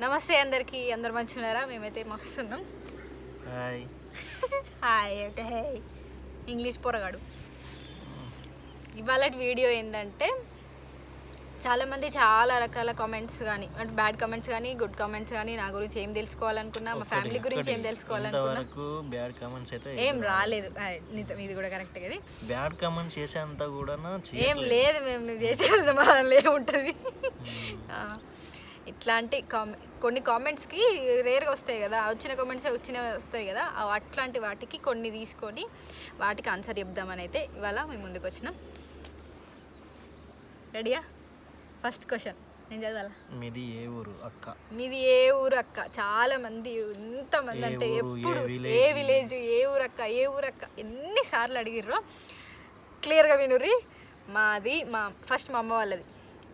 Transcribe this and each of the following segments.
నమస్తే అందరికి అందరు మంచిగున్నారా? మేమైతే మస్తున్నాం. హాయ్. హాయ్ అంటే హే ఇంగ్లీష్ పొరగాడు. ఇవాళ వీడియో ఏంటంటే చాలామంది చాలా రకాల కామెంట్స్ కానీ అంటే బ్యాడ్ కామెంట్స్ కానీ గుడ్ కామెంట్స్ కానీ నా గురించి ఏం తెలుసుకోవాలనుకున్నా మా ఫ్యామిలీ గురించి ఏం తెలుసుకోవాలనుకున్నా. ఏం రాలేదు. ఇది కూడా కరెక్ట్ కదా? బ్యాడ్ కామెంట్స్ చేసేంత కూడా ఏం లేదు మేము చేసేది మనలో ఉంటుంది ఇట్లాంటి కామె కొన్ని కామెంట్స్కి రేర్గా వస్తాయి కదా వచ్చిన కామెంట్స్ వచ్చినవి వస్తాయి కదా అట్లాంటి వాటికి కొన్ని తీసుకొని వాటికి ఆన్సర్ చెప్దామని అయితే ఇవాళ మేము ముందుకు వచ్చినాం. రెడీయా? ఫస్ట్ క్వశ్చన్ నేను చదవాలా? మీది ఏ ఊరు అక్క? మీది ఏ ఊరు అక్క? చాలా మంది ఎంతమంది ఏ అంటే ఎప్పుడు? ఏ విలేజ్? ఏ ఊరు అక్క ఏ ఊరు అక్క? ఎన్నిసార్లు అడిగిర్రో? క్లియర్గా వినుర్రి. మాది మా ఫస్ట్ మా అమ్మ వాళ్ళది.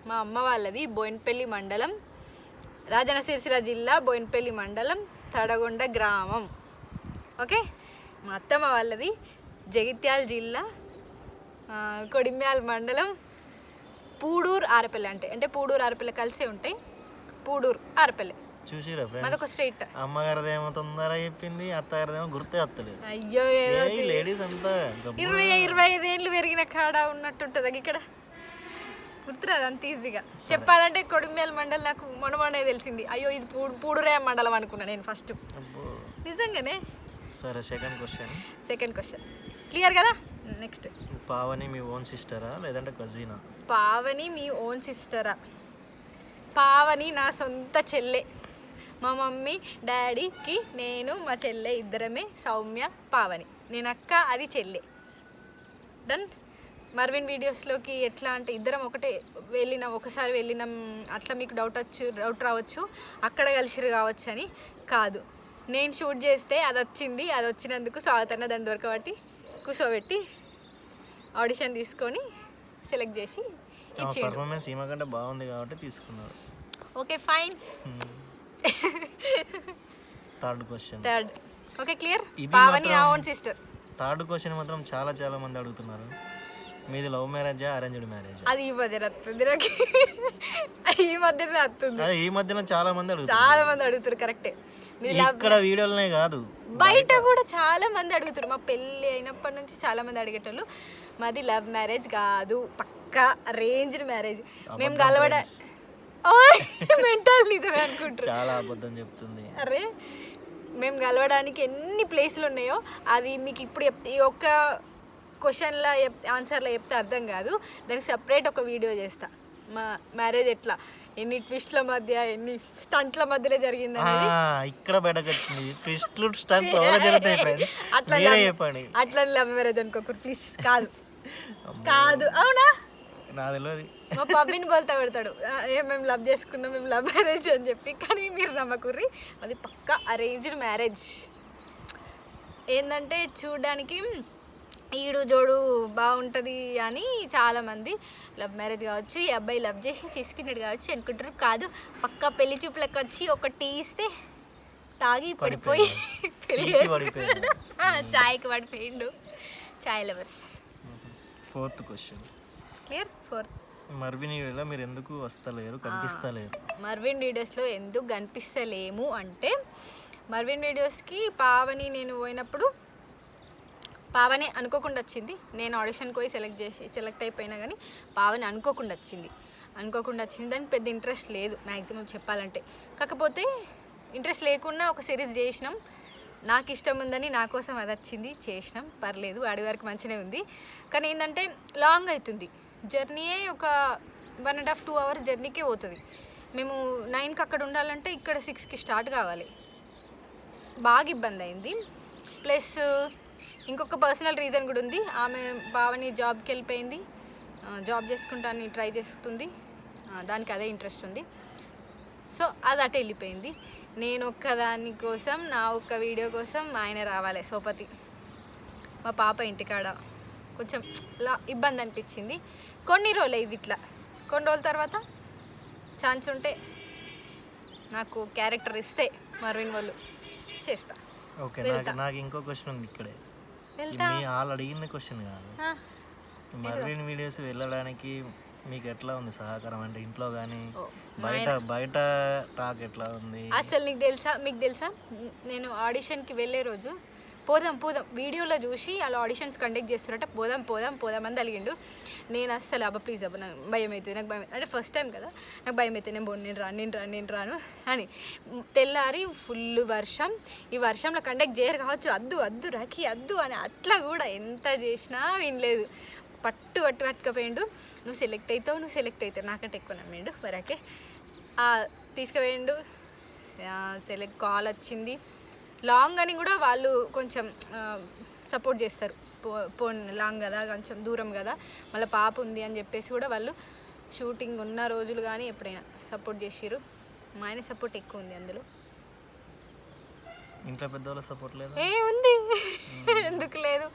మా అమ్మ వాళ్ళది బోయినపల్లి మండలం రాజన్న సిరిసిల్ల జిల్లా బోయినపల్లి మండలం తడగొండ గ్రామం. ఓకే? మా అత్తమ్మ వాళ్ళది జగిత్యాల జిల్లా కొడిమ్యాల మండలం పూడూరు ఆరపల్లి అంటే అంటే పూడూరు ఆరపల్లి కలిసే ఉంటాయి. పూడూరు ఆరపల్లి. చూసిరా ఫ్రెండ్స్ చెప్పింది గుర్తే వస్తలేదు. అయ్యో లేడీస్ అంతా. ఇరవై ఇరవై ఐదేళ్ళు పెరిగిన కాడ ఉన్నట్టుంటుంది ఇక్కడ గుర్తురాదు అంత ఈజీగా. చెప్పాలంటే కొడిమేల మండలం నాకు మొనమొనే తెలిసింది. అయ్యో ఇది పూడు పూడురే మండలం అనుకున్నా నేను ఫస్ట్. నిజంగానే? సరే second question second question clear కదా? నెక్స్ట్ పావని మీ ఓన్ సిస్టరా లేదంటే కజీనా పావని మీ ఓన్ సిస్టరా పావని నా సొంత చెల్లె. మా మమ్మీ డాడీకి నేను మా చెల్లె ఇద్దరమే సౌమ్య పావని. నేను అక్క అది చెల్లె. డన్ మర్విన్ వీడియోస్లోకి ఎట్లా అంటే ఇద్దరం ఒకటే వెళ్ళినాం ఒకసారి వెళ్ళినాం అట్లా మీకు డౌట్ వచ్చు డౌట్ రావచ్చు అక్కడ కలిసిరు కావచ్చు అని కాదు. నేను షూట్ చేస్తే అది వచ్చింది అది వచ్చినందుకు స్వాగతన్న దాని దొరకబట్టి కూర్చోబెట్టి ఆడిషన్ తీసుకొని సెలెక్ట్ చేసి పర్ఫార్మెన్స్ కంటే బాగుంది కాబట్టి తీసుకున్నారు. Okay fine third question third okay clear Pavani నా మాత్రం- ఓన్ సిస్టర్ థర్డ్ క్వశ్చన్ మాత్రం చాలా చాలా మంది అడుగుతున్నారు. మీది లవ్ మ్యారేజా అరేంజ్డ్ మ్యారేజ్ అది ఈ మధ్యన వస్తుంది నాకు. ఈ మధ్యన వస్తుంది అదే ఈ మధ్యన చాలా మంది అడుగుతున్నారు చాలా మంది అడుగుతారు కరెక్టే ఇక్కడ వీడియోలనే కాదు. బయట కూడా చాలా మంది అడుగుతారు మా పెళ్ళి అయినప్పటి నుంచి చాలా మంది అడిగేటోళ్ళు మాది లవ్ మ్యారేజ్ కాదు పక్కా అరేంజ్డ్ మ్యారేజ్ మేము కలవడ మెంటల్ నిజమే అనుకుంటారు చాలా అబద్ధం చెప్తుంది. అరే మేము కలవడానికి ఎన్ని ప్లేస్లు ఉన్నాయో అది మీకు ఇప్పుడు చెప్ ఈ ఒక్క క్వశ్చన్లో ఆన్సర్లో చెప్తే అర్థం కాదు. దానికి సపరేట్ ఒక వీడియో చేస్తా. మా మ్యారేజ్ ఎట్లా? ఎన్ని ట్విస్ట్ల మధ్య ఎన్ని స్టంట్ల మధ్యలో జరిగింది ఇక్కడ బయటకు వచ్చింది. ట్విస్ట్లు స్టంట్ జరుగుతాయి అట్లా చెప్పండి. అట్లా లవ్ మ్యారేజ్ అనుకోకూరు ప్లీజ్ కాదు. కాదు. అవునా? నా తెలియదు మా పబ్బిని బోల్తా పెడతాడు. ఏ మేము లవ్ చేసుకున్నాం మేము లవ్ మ్యారేజ్ అని చెప్పి కానీ మీరు నమ్మకుర్రి. అది పక్కా అరేంజ్డ్ మ్యారేజ్ ఏంటంటే చూడడానికి ఈడు జోడు బాగుంటుంది అని చాలామంది లవ్ మ్యారేజ్ కావచ్చు ఈ అబ్బాయి లవ్ చేసి చేసుకున్నాడు కావచ్చు అనుకుంటారు. కాదు పక్కా పెళ్ళి చూపులకు వచ్చి ఒక టీ ఇస్తే తాగి పడిపోయి పెళ్ళి. చేసుకున్నాడు. చాయ్కి పడిపోయిండు. Chai lovers. Fourth question. Clear? Fourth. మర్విని వేళ మీరు ఎందుకు వస్తలేరు కనిపిస్తలేరు? మర్విన్ వీడియోస్లో ఎందుకు కనిపిస్తలేము అంటే మర్విన్ వీడియోస్కి పావని నేను పోయినప్పుడు పావని అనుకోకుండా వచ్చింది. నేను ఆడిషన్కి పోయి సెలెక్ట్ చేసి సెలెక్ట్ అయిపోయినా కానీ పావని అనుకోకుండా వచ్చింది. అనుకోకుండా వచ్చింది. దానికి పెద్ద ఇంట్రెస్ట్ లేదు మ్యాక్సిమం చెప్పాలంటే. కాకపోతే ఇంట్రెస్ట్ లేకుండా ఒక సిరీస్ చేసినాం. నాకు ఇష్టం ఉందని నా కోసం అది వచ్చింది చేసినాం. పర్లేదు వాడి వరకు మంచిగానే ఉంది. కానీ ఏంటంటే లాంగ్ అవుతుంది జర్నీయే ఒక one and half two hours జర్నీకే పోతుంది. మేము నైన్కి అక్కడ ఉండాలంటే ఇక్కడ సిక్స్కి స్టార్ట్ కావాలి. బాగా ఇబ్బంది అయింది. ప్లస్ ఇంకొక పర్సనల్ రీజన్ కూడా ఉంది. ఆమె బావని జాబ్కి వెళ్ళిపోయింది. జాబ్ చేసుకుంటానికి ట్రై చేస్తుంది. దానికి అదే ఇంట్రెస్ట్ ఉంది. సో అది అటు వెళ్ళిపోయింది. నేను ఒక్కదాని కోసం నా ఒక్క వీడియో కోసం ఆయన రావాలి సోపతి. మా పాప ఇంటికాడ కొంచెం లా ఇబ్బంది అనిపించింది. కొన్ని రోజులు ఇది ఇట్లా. కొన్ని రోజుల తర్వాత ఛాన్స్ ఉంటే నాకు క్యారెక్టర్ ఇస్తే మర్విన్ వాళ్ళు చేస్తా. ఓకే నాకు ఇంకో క్వశ్చన్ ఉంది ఇక్కడే. వెళ్తా వాళ్ళు అడిగిన క్వశ్చన్ కాదు. ఆ, మర్విన్ వీడియోస్ వెళ్ళడానికి మీకు ఎట్లా ఉంది సహకారం? అంటే ఇంట్లో కానీ బయట బయట టాక్ ఎట్లా ఉంది? అసలు నీకు తెలుసా? మీకు తెలుసా? నేను ఆడిషన్కి వెళ్ళే రోజు పోదాం పోదాం. వీడియోలో చూసి అలా ఆడిషన్స్ కండక్ట్ చేస్తున్నట్ట పోదాం పోదాం పోదాం అని తలిగిండు. నేను అస్సలు అబ్బా ప్లీజ్ అబ్బా నాకు భయం అవుతుంది నాకు భయం అంటే ఫస్ట్ టైం కదా నాకు భయం అవుతుంది నేను నేను రాను నేను రాను నేను రాను అని. తెల్లారి ఫుల్ వర్షం. ఈ వర్షంలో కండక్ట్ చేయరు కావచ్చు. అద్దు అద్దు రకి అద్దు అని అట్లా కూడా ఎంత చేసినా వినలేదు. పట్టు పట్టు పట్టుకపోయిండు. నువ్వు సెలెక్ట్ అవుతావు నువ్వు సెలెక్ట్ అవుతావు నాకంటే ఎక్కువ నమ్మిండు. వరకే తీసుకుపోయిండు. సెలెక్ట్ కాల్ వచ్చింది. లాంగ్ అని కూడా వాళ్ళు కొంచెం సపోర్ట్ చేస్తారు. పో పో లాంగ్ కదా కొంచెం దూరం కదా మళ్ళీ పాప ఉంది అని చెప్పేసి కూడా వాళ్ళు షూటింగ్ ఉన్న రోజులు కానీ ఎప్పుడైనా సపోర్ట్ చేసిర్రు. మా ఆయన సపోర్ట్ ఎక్కువ ఉంది అందులో. ఇంట్లో పెద్దవాళ్ళ సపోర్ట్ లేదు? ఏ ఉంది. ఎందుకు లేదు?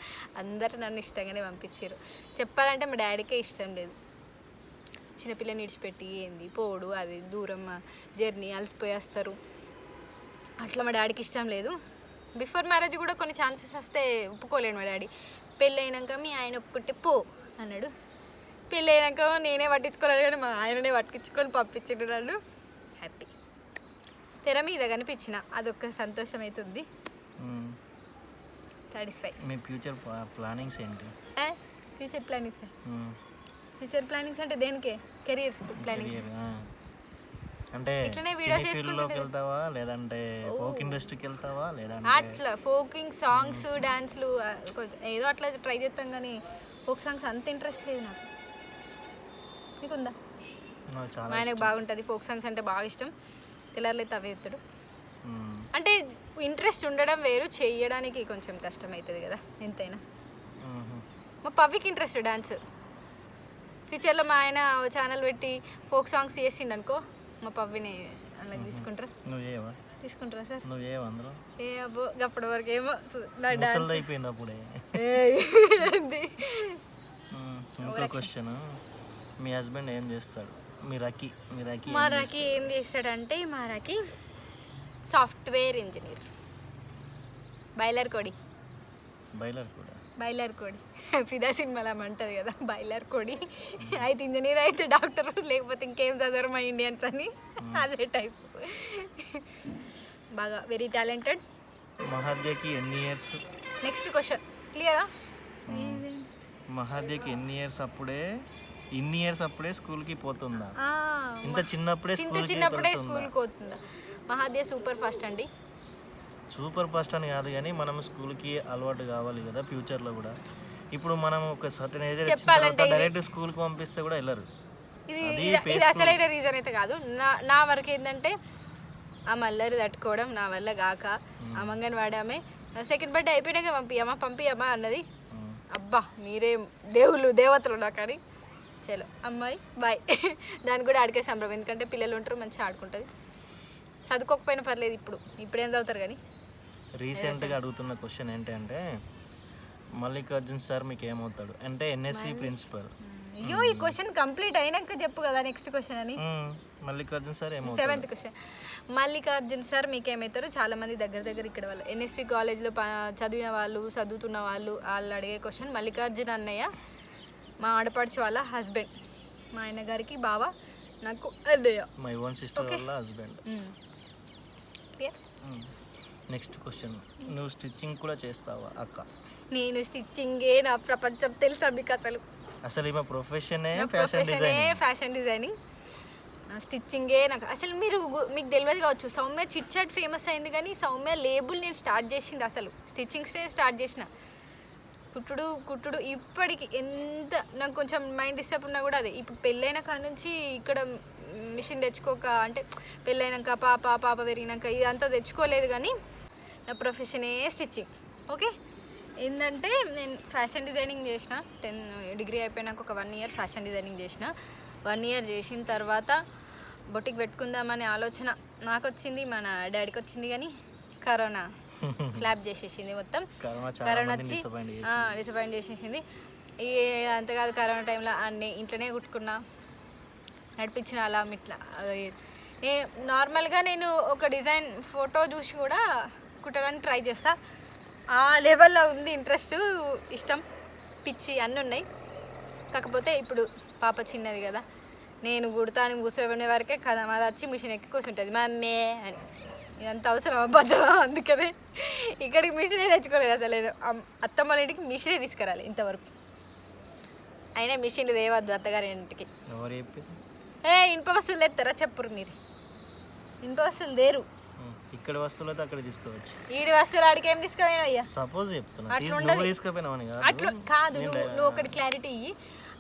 అందరు నన్ను ఇష్టంగానే పంపించారు చెప్పాలంటే మా డాడీకే ఇష్టం లేదు. చిన్నపిల్లని ఇడిచిపెట్టి ఏంది పోడు అది దూరం జర్నీ అలసిపోయేస్తారు. అట్లా మా డాడీకి ఇష్టం లేదు. బిఫోర్ మ్యారేజ్ కూడా కొన్ని ఛాన్సెస్ వస్తే ఒప్పుకోలేను మా డాడీ. పెళ్ళి అయినాక మీ ఆయన ఒప్పుకుంటే పో అన్నాడు. పెళ్ళి అయినాక నేనే పట్టించుకోలేదు కానీ మా ఆయననే పట్టించుకొని పంపించాడు నన్ను. హ్యాపీ తెర మీద కనిపించిన అదొక సంతోషం అవుతుంది. సాటిస్ఫై మీ ఫ్యూచర్ ప్లానింగ్స్ ఏంటి? Future plannings. ఫ్యూచర్ ప్లానింగ్స్ అంటే దేనికే? Careers plannings. అంటే ఫీల్డ్లోకి వెళ్తావా? లేదంటే ఫోక్ ఇండస్ట్రీకి వెళ్తావా? లేదంటే అట్లా ఫోకింగ్ సాంగ్స్ డాన్స్లు ఏదో అట్లా ట్రై చేస్తాం కానీ ఫోక్ సాంగ్స్ అంత ఇంట్రెస్ట్ లేదు నాకు. నీకుందా? ఆయనకు బాగుంటుంది. ఫోక్ సాంగ్స్ అంటే బాగా ఇష్టం. తెల్లారులు మ్మ్. అంటే ఇంట్రెస్ట్ ఉండడం వేరు చేయడానికి కొంచెం కష్టం అవుతుంది కదా ఎంతైనా. మా పవ్వికి ఇంట్రెస్ట్ డాన్స్. ఫ్యూచర్లో మా ఆయన ఛానల్ పెట్టి ఫోక్ సాంగ్స్ చేసిండు అనుకో మా పవ్విని అలా తీసుకుంటారా? నువ్వు చేయవా? తీసుకుంటారా సార్? నువ్వు చేయవా అందులో? ఏ అబ్బో అప్పటి వరకు ఏమో నా డాన్స్. అయిపోయింది అప్పుడే. ఇంకో క్వశ్చన్ మీ హస్బెండ్ ఏం చేస్తాడు? మీ రకి మీ రకి మా రకి ఏం చేస్తాడంటే మా రకి సాఫ్ట్వేర్ ఇంజనీర్. బైలర్ కోడి. బయలర్ కూడా. బైలర్ కోడి. ఫిదా సినిమాలో అంటది కదా బైలర్ కోడి. అయితే ఇంజనీర్ అయితే డాక్టర్ లేకపోతే ఇంకేం చదవరు మా ఇండియన్స్ అని. అదే టైప్. బాగా వెరీ టాలెంటెడ్ మహాద్యకి ఎన్ని ఇయర్స్? నెక్స్ట్ క్వశ్చన్ క్లియరా మహాద్యకి ఎన్ని ఇయర్స్ అప్పుడే ఇన్ని ఇయర్స్ అప్పుడే స్కూల్కి పోతుందా? ఇంత చిన్నప్పుడే చిన్నప్పుడే స్కూల్కి పోతుందా? మహాదే సూపర్ ఫాస్ట్ అండి. సూపర్ ఫాస్ట్ అని కాదు కానీ మనం స్కూల్కి అలవాటు కావాలి కదా ఫ్యూచర్లో కూడా. ఇప్పుడు మనం ఒక సర్టన్ ఏజ్ డైరెక్ట్ స్కూల్కి పంపిస్తే కూడా వెళ్ళరు. ఇది ఇది- అసలైన రీజన్ అయితే కాదు. నా నా వరకు ఏంటంటే ఆ మల్లరి తట్టుకోవడం నా వల్ల కాక ఆ మంగన్వాడి ఆమె సెకండ్ బర్త్డే అయిపోయినాక పంపియమ్మా పంపియమ్మా అన్నది. అబ్బా మీరే దేవుళ్ళు దేవతలు నాకు కానీ చలో. అమ్మాయి బాయ్. దానికి కూడా ఆడికే సంబరం ఎందుకంటే పిల్లలు ఉంటారు మంచిగా ఆడుకుంటుంది. చదువుకోకపోయినా పర్లేదు ఇప్పుడు. ఇప్పుడేం చదువుతారు కానీ? రీసెంట్గా అడుగుతున్న క్వశ్చన్ ఏంటంటే మల్లికార్జున్ సార్ మీకు ఏమవుతాడు అంటే ఎన్ఎస్వి ప్రిన్సిపల్ అయ్యో ఈ క్వశ్చన్ కంప్లీట్ అయినాక చెప్పు కదా నెక్స్ట్ క్వశ్చన్ అని. మల్లికార్జున్ సార్ ఏమవుతాడు? సెవెంత్ క్వశ్చన్ మల్లికార్జున్ సార్ మీకు ఏమవుతారు చాలా మంది దగ్గర దగ్గర ఇక్కడ వాళ్ళు. ఎన్ఎస్వి కాలేజ్లో చదివిన వాళ్ళు చదువుతున్న వాళ్ళు వాళ్ళు అడిగే క్వశ్చన్ మల్లికార్జున్ అన్నయ్య మా ఆడపడుచు వాళ్ళ హస్బెండ్ మా ఆయన గారికి బావ నాకు అన్నయ్య. మై ఓన్ సిస్టర్ వాళ్ళ హస్బెండ్ క్లియర్ నెక్స్ట్ క్వశ్చన్ నువ్వు స్టిచ్చింగ్ కూడా చేస్తావా అక్క? నేను స్టిచ్చింగే నా ప్రపంచం తెలుసా మీకు అసలు? అసలు ఈమె ప్రొఫెషనే ఫ్యాషన్ డిజైనింగ్ ఫ్యాషన్ డిజైనింగ్ స్టిచ్చింగే నాకు అసలు మీరు మీకు తెలియదు కావచ్చు సౌమ్య చిట్ చాట్ ఫేమస్ అయింది కానీ సౌమ్య లేబుల్ నేను స్టార్ట్ చేసింది అసలు. స్టిచ్చింగ్స్ స్టార్ట్ చేసిన. కుట్టుడు కుట్టుడు ఇప్పటికి ఎంత నాకు కొంచెం మైండ్ డిస్టర్బ్ ఉన్నా కూడా అదే. ఇప్పుడు పెళ్ళైన కాడ నుంచి ఇక్కడ మిషన్ తెచ్చుకోక అంటే పెళ్ళైనాక పాప పాప పెరిగినాక ఇదంతా తెచ్చుకోలేదు కానీ నా ప్రొఫెషనే స్టిచ్చింగ్ ఓకే? ఏంటంటే నేను ఫ్యాషన్ డిజైనింగ్ చేసిన టెన్ డిగ్రీ అయిపోయినాక ఒక వన్ ఇయర్ ఫ్యాషన్ డిజైనింగ్ చేసిన. వన్ ఇయర్ చేసిన తర్వాత బొటిక్ పెట్టుకుందామనే ఆలోచన నాకు వచ్చింది మన డాడీకి వచ్చింది కానీ కరోనా ఫ్లాప్ చేసేసింది మొత్తం. కరోనా వచ్చి డిసప్పాయింట్ చేసి డిసప్పాయింట్ చేసేసింది. అంతేకాదు కరోనా టైంలో అన్ని ఇంట్లోనే కుట్టుకున్నా నడిపించిన అలా ఇట్లా. నార్మల్గా నేను ఒక డిజైన్ ఫోటో చూసి కూడా కుట్టడానికి ట్రై చేస్తా. ఆ లెవెల్లో ఉంది ఇంట్రెస్ట్ ఇష్టం పిచ్చి అన్నీ ఉన్నాయి. కాకపోతే ఇప్పుడు పాప చిన్నది కదా నేను కుడతాను కూర్చోబడే వరకే కదా మాది వచ్చి మిషన్ ఎక్కి కూర్చుంటుంది. మా అమ్మే అని. ఇదంత అవసరం బజ్జా అందుకనే ఇక్కడికి మిషనే తెచ్చుకోలేదు అసలు నేను. అత్తమ్మ ఇంటికి మిషనే తీసుకురాలి ఇంతవరకు. అయినా మిషన్లు తేవద్దు అత్తగారి ఇంటికి. ఏ ఇనుప వస్తువులు తెస్తారా చెప్పురు మీరు? ఇనుప వస్తువులు దేరు ఉమ్, ఇక్కడ వస్తువులు అయితే అక్కడ తీసుకోవచ్చు. ఈడి వస్తువులు ఆడికి ఏం అయ్యా? సపోజ్ చెప్తున్నా. నువ్వు తీసుకుపోయినావని అట్లా కాదు నువ్వు ఒకటి క్లారిటీ ఇయ్యి.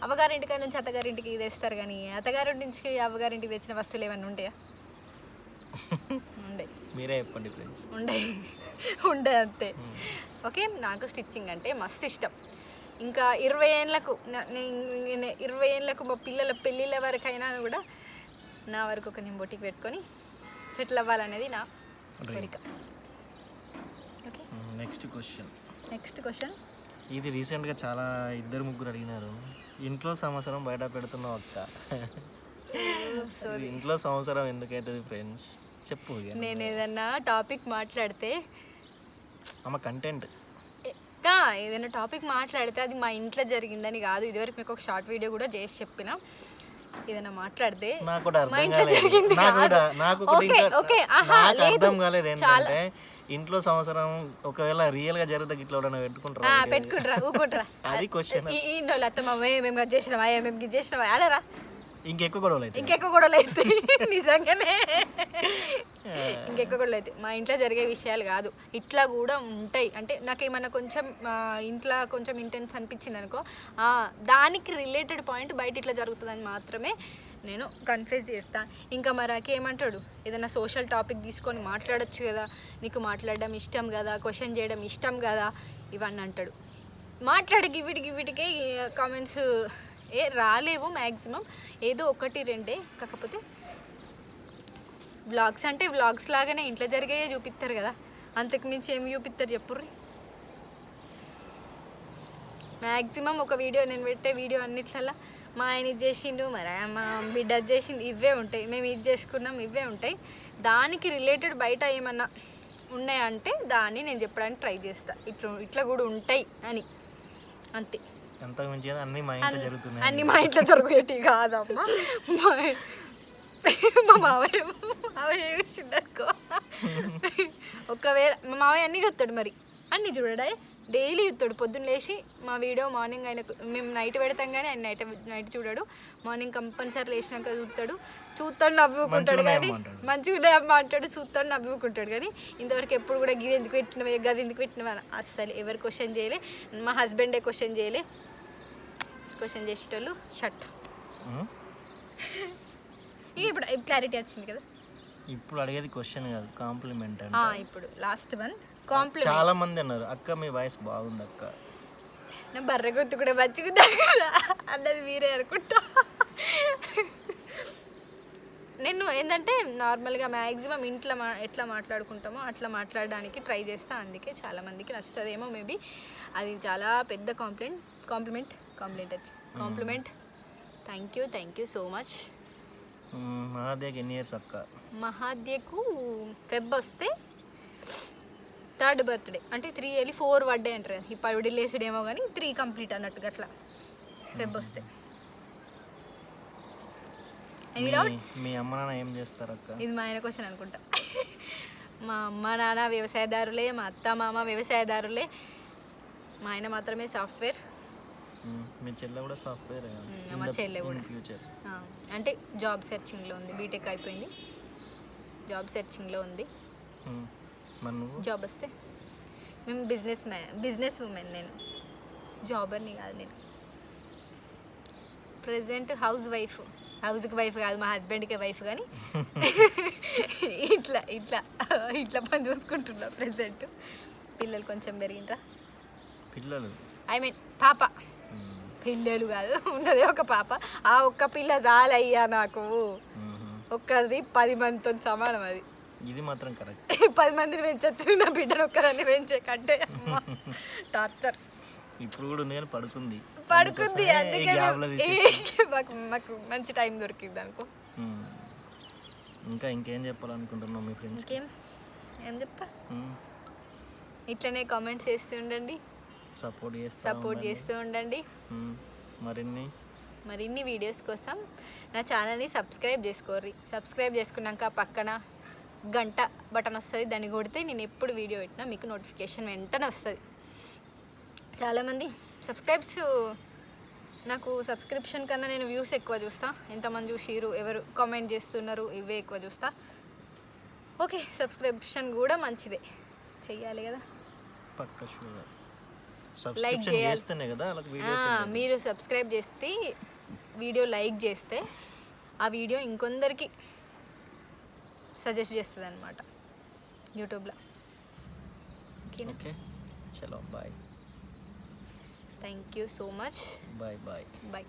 అవ్వగారింటికి నుంచి అత్తగారింటికి తెస్తారు కానీ అత్తగారింటి నుంచి అవ్వగారింటికి తెచ్చిన వస్తువులు ఏమన్నా ఉంటాయా? ఉండే. మీరే చెప్పండి ఫ్రెండ్స్ ఉండే. ఉండే అంతే. ఓకే నాకు స్టిచ్చింగ్ అంటే మస్తు ఇష్టం. ఇంకా ఇరవై ఏళ్ళకు ఇరవై ఏళ్ళకు మా పిల్లల పెళ్ళిళ్ళ వరకైనా కూడా నా వరకు ఒక నేను బొటికి పెట్టుకొని సెటిల్ అవ్వాలనేది నా కోరిక okay next question next question ఇది రీసెంట్గా చాలా ఇద్దరు ముగ్గురు అడిగినారు. ఇంట్లో సంవత్సరం బయట పెడుతున్నావు అక్క. ఇది ఇంట్లో సంవత్సరం ఎందుకైతుంది ఫ్రెండ్స్ చెప్పు. నేను ఏదన్నా టాపిక్ మాట్లాడితే ఆమె కంటెంట్ ఇంకా ఏదైనా టాపిక్ మాట్లాడితే అది మా ఇంట్లో జరిగిందని కాదు. ఇదివరకు మీకు ఒక షార్ట్ వీడియో కూడా చేసి చెప్పిన. ఏదైనా మాట్లాడితే నాకు కూడా అర్థం కాలేదు నాకు. కూడా నాకు ఓకే. అర్థం కాలేదు ఏంటంటే ఇంట్లో సంవత్సరం ఒకవేళ రియల్గా జరిగితే ఇట్లా ఎవడన్నా ఆ, పెట్టుకుంటారా పెట్టుకుంటారా ఊకుంటారా అది క్వశ్చన్ ఈ అత్తమ్మ మేము అది చేసినావా మేము ఇది చేసినావా అడరా ఇంకెక్కువ గొడవలు అయితే ఇంకెక్కువ గొడవలు అవుతాయి. నిజంగానే. ఇంకెక్కువ గొడవలు అవుతాయి. మా ఇంట్లో జరిగే విషయాలు కాదు. ఇట్లా కూడా ఉంటాయి. అంటే నాకు ఏమన్నా కొంచెం ఇంట్లో కొంచెం ఇంటెన్స్ అనిపించింది అనుకో ఆ, దానికి రిలేటెడ్ పాయింట్ బయట ఇట్లా జరుగుతుందని మాత్రమే నేను కన్ఫ్యూజ్ చేస్తా. ఇంకా మరాకి ఏమంటాడు? ఏదైనా సోషల్ టాపిక్ తీసుకొని మాట్లాడొచ్చు కదా. నీకు మాట్లాడడం ఇష్టం కదా. క్వశ్చన్ చేయడం ఇష్టం కదా. ఇవన్నీ అంటాడు. మాట్లాడకి వీటికి వీటికి కామెంట్స్ ఏ రాలేవు మ్యాక్సిమం ఏదో ఒకటి రెండే. కాకపోతే వ్లాగ్స్ అంటే వ్లాగ్స్ లాగానే ఇంట్లో జరిగాయే చూపిస్తారు కదా. అంతకు మించి ఏమి చూపిస్తారు చెప్పుర్రి. మ్యాక్సిమం ఒక వీడియో నేను పెట్టే వీడియో అన్నిట్లల్లో మా ఆయన ఇది చేసిండు మరి మా బిడ్డ చేసింది ఇవే ఉంటాయి. మేము ఇది చేసుకున్నాం ఇవే ఉంటాయి. దానికి రిలేటెడ్ బయట ఏమన్నా ఉన్నాయంటే దాన్ని నేను చెప్పడానికి ట్రై చేస్తాను ఇట్లా ఇట్లా కూడా ఉంటాయి అని. అంతే. అంతకు మించి అన్ని మా ఇంట్లో జరుగుతున్నాయి. అన్ని మా ఇంట్లో కాదమ్మా. మా మావయ్య మావయ్య చూసిండనుకో ఒకవేళ మా మావయ్య అన్నీ చూస్తాడు మరి. అన్నీ చూడడా? డైలీ చూస్తాడు. పొద్దున్న లేచి మా వీడియో మార్నింగ్ ఆయన మేము నైట్ పెడతాం కానీ ఆయన నైట్ నైట్ చూడాడు. మార్నింగ్ కంపల్సరీ లేచినాక చూస్తాడు. చూస్తాడు నవ్వుకుంటాడు కానీ. మంచిగా అమ్మ అంటాడు. చూస్తాడు నవ్వుకుంటాడు కానీ ఇంతవరకు ఎప్పుడు కూడా గిది ఎందుకు పెట్టినవే గది ఎందుకు పెట్టినవా అస్సలు ఎవరు క్వశ్చన్ చేయలే. మా హస్బెండే క్వశ్చన్ చేయలే. క్వశ్చన్ చేసేటోళ్ళు షట్. ఇప్పుడు క్లారిటీ వచ్చింది కదా. ఇప్పుడు అడిగేది క్వశ్చన్ కాదు కాంప్లిమెంట్ ఇప్పుడు లాస్ట్ వన్ కాంప్లిమెంట్ చాలా మంది అన్నారు అక్క మీ వాయిస్ బాగుంది అక్క. నా బర్రె గొంతు కూడా మంచిగా కదా. అన్నది మీరే అనుకుంటా. నేను ఏంటంటే నార్మల్గా మ్యాక్సిమం ఇంట్లో మా ఎట్లా మాట్లాడుకుంటామో అట్లా మాట్లాడడానికి ట్రై చేస్తా. అందుకే చాలా మందికి నచ్చుతుందేమో మేబీ అది చాలా పెద్ద కాంప్లిమెంట్ కాంప్లిమెంట్ కాంప్లిమెంట్ వచ్చి compliment thank you thank you so much um, మహాదేవ్కి ఎన్ని ఇయర్స్ అక్క? మహాద్యకు ఫెబ్ వస్తే థర్డ్ బర్త్డే అంటే త్రీ వెళ్ళి ఫోర్ బర్త్డే అంటారు కదా. ఇప్పుడు లేసుడేమో కానీ త్రీ కంప్లీట్ అన్నట్టుగా అట్లా ఫెబ్ వస్తే. ఎనీ మీ- అమ్మ నాన్న ఏం చేస్తారు అక్క? ఇది మా ఆయన క్వశ్చన్ అనుకుంటా. మా అమ్మ నాన్న వ్యవసాయదారులే మా అత్త మామ వ్యవసాయదారులే. మా ఆయన మాత్రమే సాఫ్ట్వేర్ మీ చెల్లె కూడా సాఫ్ట్వేర్ మా చెల్లె కూడా. ఫ్యూచర్ అంటే జాబ్ సెర్చింగ్లో ఉంది బీటెక్ అయిపోయింది. జాబ్ సెర్చింగ్లో ఉంది. జాబ్ వస్తే? మేము బిజినెస్ మ్యాన్ బిజినెస్ ఉమెన్ నేను. జాబర్ని కాదు నేను. ప్రజెంట్ హౌస్ వైఫ్ హౌస్కి వైఫ్ కాదు మా హస్బెండ్కి వైఫ్ కానీ. ఇట్లా ఇట్లా ఇట్లా పని చూసుకుంటున్నా ప్రజెంట్ పిల్లలు కొంచెం పెరిగిండ్రా పిల్లలు? ఐ మీన్ పాప. పిల్లలు కాదు ఉన్నదే ఒక పాప. ఆ ఒక్క పిల్ల చాలయ్యా నాకు. ఒక్కది పది మందితో సమానం అది. ఇది మాత్రం కరెక్ట్. పది మందిని పెంచచ్చు నా బిడ్డను ఒక్కదాన్ని పెంచే కంటే. టార్చర్. ఇప్పుడు కూడా ఉంది కానీ పడుకుంది. పడుకుంది అందుకే మాకు మాకు మంచి టైం దొరికింది అనుకో. ఇంకా ఇంకేం చెప్పాలనుకుంటున్నావు మీ ఫ్రెండ్స్ ఏం చెప్తా? ఇట్లనే కామెంట్స్ చేస్తూ ఉండండి సపోర్ట్ చేస్తా సపోర్ట్ చేస్తూ ఉండండి. మరిన్ని? మరిన్ని వీడియోస్ కోసం నా ఛానల్ని సబ్స్క్రైబ్ చేసుకోర్రి. సబ్స్క్రైబ్ చేసుకున్నాక పక్కన గంట బటన్ వస్తుంది దాన్ని కొడితే నేను ఎప్పుడు వీడియో పెట్టినా మీకు నోటిఫికేషన్ వెంటనే వస్తుంది. చాలామంది సబ్స్క్రైబ్స్ నాకు సబ్స్క్రిప్షన్ కన్నా నేను వ్యూస్ ఎక్కువ చూస్తా. ఎంతమంది చూసిరు ఎవరు కామెంట్ చేస్తున్నారు ఇవే ఎక్కువ చూస్తా. ఓకే సబ్స్క్రిప్షన్ కూడా మంచిదే. చెయ్యాలి కదా. పక్క చేయాలి. చేస్తేనే కదా మీరు సబ్స్క్రైబ్ చేస్తే వీడియో లైక్ చేస్తే ఆ వీడియో ఇంకొందరికి సజెస్ట్ చేస్తుంది అనమాట యూట్యూబ్లో ఓకే. చలో bye thank you so much bye bye bye